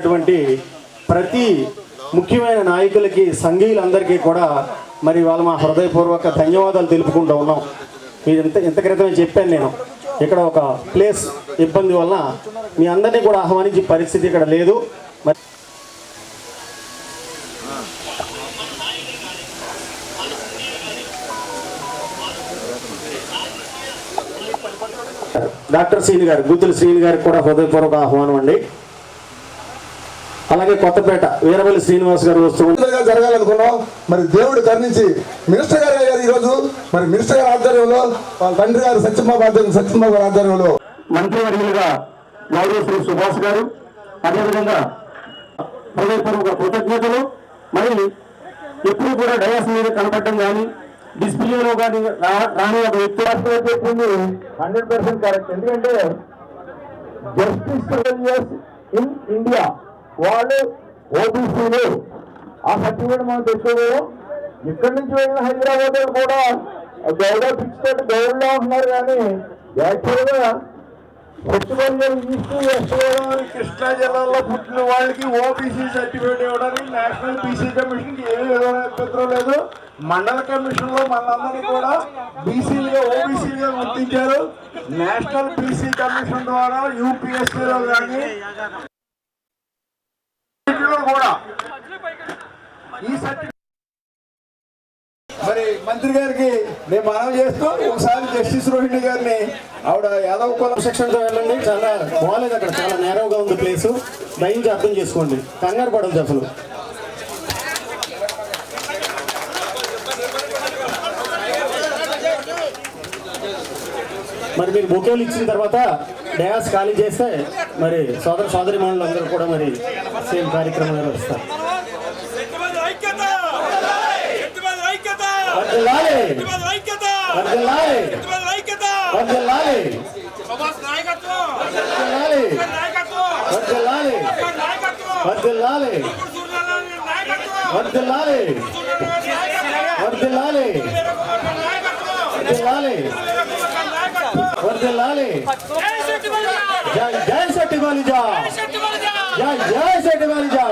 అటువంటి ప్రతి ముఖ్యమైన నాయకులకి సంఘీయులందరికీ కూడా మరి వాళ్ళ మా హృదయపూర్వక ధన్యవాదాలు తెలుపుకుంటూ ఉన్నాం. మీరు ఇంత ఇంత క్రితమే చెప్పాను నేను. ఇక్కడ ఒక ప్లేస్ ఇబ్బంది వలన మీ అందరినీ కూడా ఆహ్వానించే పరిస్థితి ఇక్కడ లేదు. మరి డాక్టర్ శ్రీని గారు గుత్తుల శ్రీని గారికి కూడా హృదయపూర్వక ఆహ్వానం అండి. అలాగే కొత్తపేట వీరవల్లి శ్రీనివాస్ గారు వస్తూ గా జరగాలనుకున్నాం. మరి దేవుడు కరుణించి మినిస్టర్ గారు అయ్యారు ఈ రోజు మరి మినిస్టర్ గారి ఆధ్వర్యంలో వాళ్ళ తండ్రి గారు సత్యబాబు ఆధ్వర్యం సత్యబాబు గారి ఆధ్వర్యంలో. మంత్రివర్యులుగా గౌరవ శ్రీ సుభాష్ గారు అదేవిధంగా హృదయపూర్వక కృతజ్ఞతలు. మరి ఎప్పుడు కూడా డయాస్ మీద కనపడటం కానీ డిస్ప్లేలో కానీ రాని ఒక వ్యక్తి చెప్పింది. Hundred percent correct. ఎందుకంటే జస్టిస్ ఇన్ ఇండియా వాళ్ళు ఓబీసీలు. ఆ సర్టిఫికేట్ మనం తెచ్చుకోలేము. ఇక్కడి నుంచి వెళ్ళిన హైదరాబాద్ వాళ్ళు కూడా గౌడ ఫిక్స్ తోటి గౌడ్లో ఉంటున్నారు కానీ యాక్చువల్గా పుట్టుకొండలు ఈస్ట్ వెస్ట్ గోదావరి కృష్ణా జిల్లాలో పుట్టిన వాళ్ళకి ఓబీసీ సర్టిఫికేట్ ఇవ్వడానికి నేషనల్ బీసీ కమిషన్కి ఏమీ అభ్యంతరం లేదు. మండల కమిషన్లో మనందరినీ కూడా బీసీలుగా ఓబీసీలుగా గుర్తించారు. నేషనల్ బీసీ కమిషన్ ద్వారా యూపీఎస్సీలో కానీ కూడా. ఈ మరి మంత్రి గారికి మేము మనం చేస్తూ ఒకసారి జస్టిస్ రోహిణి గారిని ఆవిడ యాదవ్ కులం సెక్షన్తో వెళ్ళండి. చాలా బాగాలేదు అక్కడ. చాలా నేరవుగా ఉంది ప్లేస్ దయించి అర్థం చేసుకోండి. కంగారు పడద్దు అసలు. మరి మీరు బొకేలు ఇచ్చిన తర్వాత డయాస్ ఖాళీ చేస్తే మరి సోదర సోదరి అందరూ కూడా మరి సేమ్ కార్యక్రమం నిర్వహిస్తారు ఎత్తుమంది ఐక్యత! ఎత్తుమంది ఐక్యత వర్ధిల్లాలి! ఎత్తుమంది ఐక్యత వర్ధిల్లాలి! ఎత్తుమంది ఐక్యత వర్ధిల్లాలి! సమాజ్ నాయకత్వం వర్ధిల్లాలి! నాయకత్వం వర్ధిల్లాలి! నాయకత్వం వర్ధిల్లాలి! సూర్యారాయణ నాయకత్వం వర్ధిల్లాలి! వర్ధిల్లాలి! వర్ధిల్లాలి! వర్ధిల్లాలి! జై జై శెట్టి బలిజా జై జై శెట్టి బలిజా